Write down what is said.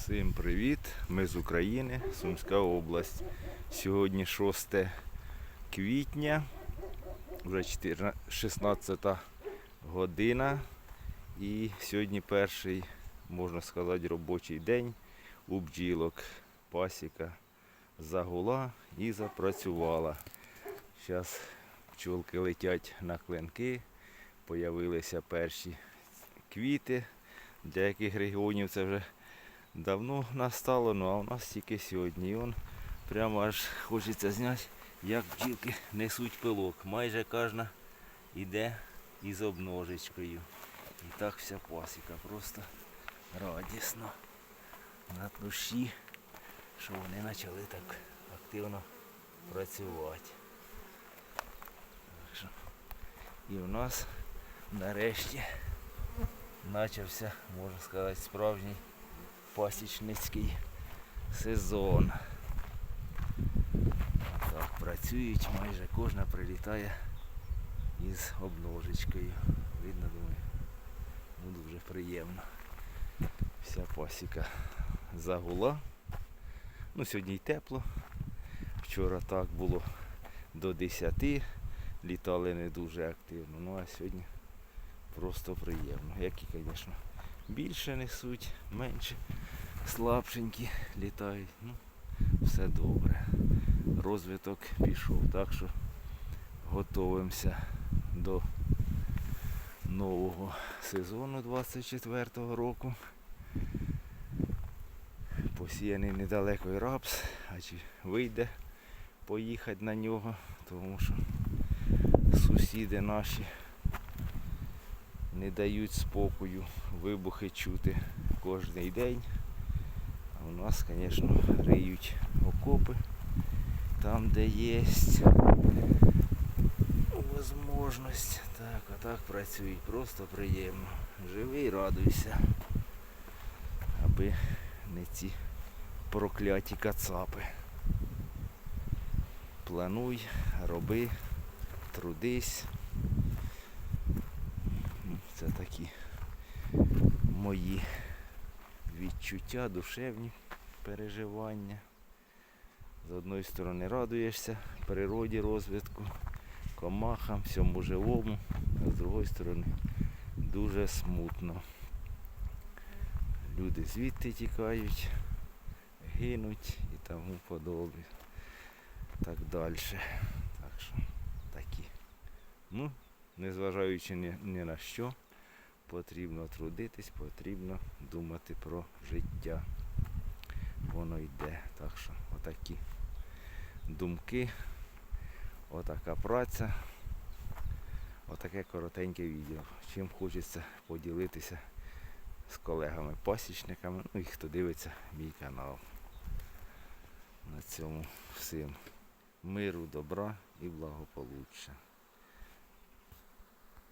Всім привіт! Ми з України, Сумська область. Сьогодні 6 квітня, вже 16 година. І сьогодні перший, можна сказати, робочий день у бджілок. Пасіка загула і запрацювала. Зараз пчолки летять на клинки, появилися перші квіти. Для регіонів це вже давно настало, ну а у нас тільки сьогодні. І он прямо аж хочеться зняти, як бджілки несуть пилок. Майже кожна йде із обножечкою. І так вся пасіка. Просто радісно на душі, що вони почали так активно працювати. І в нас нарешті почався, можна сказати, справжній пасічницький сезон. Так, працюють, майже кожна прилітає із обножечкою. Видно, думаю, ну дуже приємно. Вся пасіка загула. Ну, сьогодні й тепло. Вчора так було до 10, літали не дуже активно. Ну а сьогодні просто приємно. Які, звісно, більше несуть, менше, слабшенькі літають. Ну, все добре. Розвиток пішов, так що готуємося до нового сезону 24-го року. Посіяний недалеко і рапс, а чи вийде поїхати на нього, тому що сусіди наші не дають спокою, вибухи чути кожен день. А у нас, звісно, риють окопи там, де є можливість. Так, а так працюють, просто приємно. Живий, радуйся. Аби не ці прокляті кацапи. Плануй, роби, трудись. Це такі мої відчуття, душевні переживання. З одної сторони радуєшся природі розвитку, комахам, всьому живому, а з другої сторони дуже смутно. Люди звідти тікають, гинуть і тому подобне. Так далі. Так що такі. Ну, незважаючи ні, ні на що, потрібно трудитись, потрібно думати про життя. Воно йде. Так що отакі думки, отака праця, отаке коротеньке відео. Чим хочеться поділитися з колегами-пасічниками, ну і хто дивиться мій канал. На цьому всім миру, добра і благополуччя.